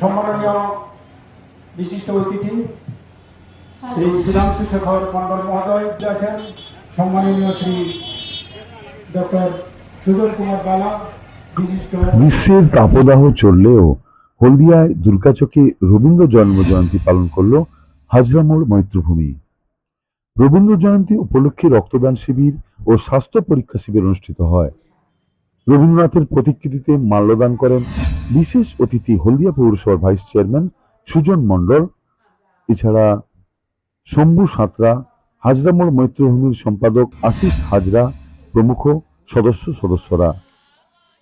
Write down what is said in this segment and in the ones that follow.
সম্মাননীয় বিশিষ্ট অতিথি, শ্রী সুধাংশু শেখর মন্ডল মহোদয় আছেন, সম্মাননীয় শ্রী ডক্টর সুজন কুমার বালা, বিশিষ্ট গ্রীষ্মের তাপদাহ চললেও হলদিয়ায় দুর্গাচকে রবীন্দ্র জন্ম জয়ন্তী পালন করল হাজরামোড় মৈত্রভূমি। রবীন্দ্র জয়ন্তী উপলক্ষে রক্তদান শিবির ও স্বাস্থ্য পরীক্ষা শিবির অনুষ্ঠিত হয়। রবীন্দ্রনাথের প্রতিকৃতিতে মাল্যদান করেন বিশেষ অতিথি হলদিয়া পৌরসভার ভাইস চেয়ারম্যান সুজন মণ্ডল, এছাড়া শম্ভু সাঁতরা, হাজরামোড় মৈত্রভূমির সম্পাদক আশিস হাজরা প্রমুখ সদস্য সদস্যরা।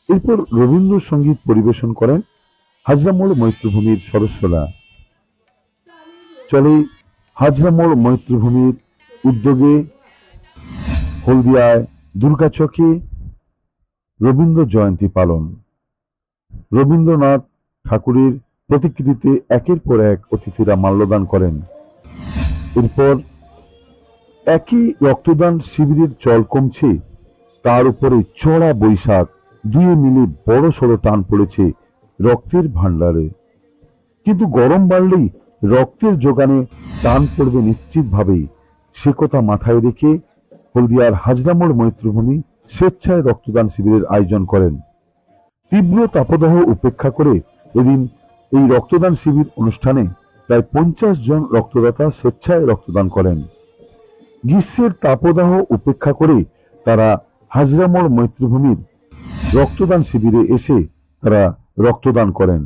এরপর রবীন্দ্রসঙ্গীত পরিবেশন করেন হাজরামোড় মৈত্রভূমির সদস্যরা। চলে হাজরামোড় মৈত্রভূমির উদ্যোগে হলদিয়ায় দুর্গাচকে রবীন্দ্র জয়ন্তী পালন। রবীন্দ্রনাথ ঠাকুরের প্রতিকৃতিতে একের পর এক অতিথিরা মাল্যদান করেন। এরপর একই রক্তদান শিবিরের চল কমছে। তার উপরে চড়া বৈশাখ দুয়ে মিলে বড় সড়ো টান পড়েছে রক্তের ভাণ্ডারে। কিন্তু গরম বাড়লেই রক্তের যোগানে টান পড়বে নিশ্চিতভাবেই। সে কথা মাথায় রেখে হলদিয়ার হাজরামোড় মৈত্রভূমি স্বেচ্ছায় রক্তদান শিবিরের আয়োজন করেন। তীব্র তাপদাহ উপেক্ষা করে এদিন এই রক্তদান শিবির অনুষ্ঠানে প্রায় পঞ্চাশ জন রক্তদাতা স্বেচ্ছায় রক্তদান করেন। গ্রীষ্মের তাপদাহ উপেক্ষা করে তারা হাজরামোড় মৈত্রভূমির রক্তদান শিবিরে এসে তারা রক্তদান করেন।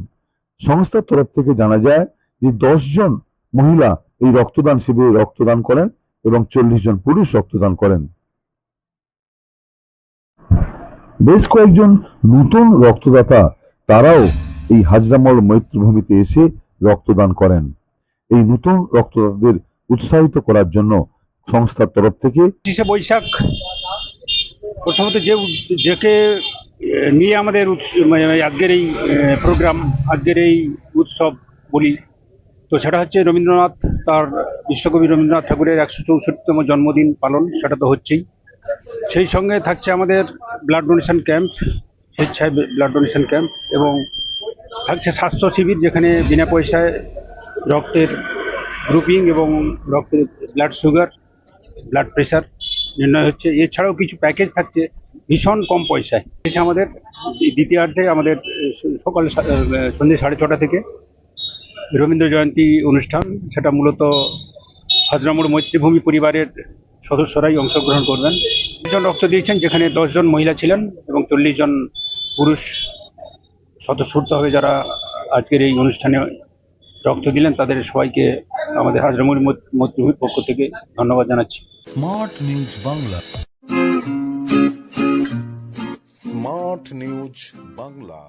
সংস্থার তরফ থেকে জানা যায় যে জন মহিলা এই রক্তদান শিবিরে রক্তদান করেন এবং চল্লিশ জন পুরুষ রক্তদান করেন। বেশ কয়েকজন নতুন রক্তদাতা তারাও এই হাজরামল মৈত্রভূমিতে এসে রক্তদান করেন। এই নতুন রক্তদাতাদের উৎসাহিত করার জন্য সংস্থার তরফ থেকে বৈশাখ, প্রথমত যে যেকে নিয়ে আমাদের মানে আজকের এই প্রোগ্রাম, আজকের এই উৎসব বলি, তো সেটা হচ্ছে রবীন্দ্রনাথ, তার বিশ্বকবি রবীন্দ্রনাথ ঠাকুরের একশো চৌষট্টিতম জন্মদিন পালন, সেটা তো হচ্ছেই। সেই সঙ্গে থাকছে আমাদের ব্লাড ডোনেশন ক্যাম্প স্বেচ্ছায় ব্লাড ডোনেশন ক্যাম্প এবং থাকছে স্বাস্থ্য শিবির যেখানে বিনা পয়সায় রক্তের গ্রুপিং এবং রক্তের ব্লাড সুগার ব্লাড প্রেশার নির্ণয় হচ্ছে। এছাড়াও কিছু প্যাকেজ থাকছে ভীষণ কম পয়সায়। এসে আমাদের দ্বিতীয়ার্ধে আমাদের সকাল সন্ধ্যে সাড়ে ছটা থেকে রবীন্দ্র জয়ন্তী অনুষ্ঠান। সেটা মূলত হাজরামুড় মৈত্রীভূমি পরিবারের সদস্যরাই অংশগ্রহণ করবেন। জন রক্ত দিয়েছেন, যেখানে দশজন মহিলা ছিলেন এবং চল্লিশ জন পুরুষ স্বতঃস্ফূর্তভাবে যারা আজকের এই অনুষ্ঠানে রক্ত দিলেন, তাদের সবাইকে আমাদের হাজরামুড়ি মৈত্রীভূমির পক্ষ থেকে ধন্যবাদ জানাচ্ছি। Smart news Bangla. Smart news Bangla.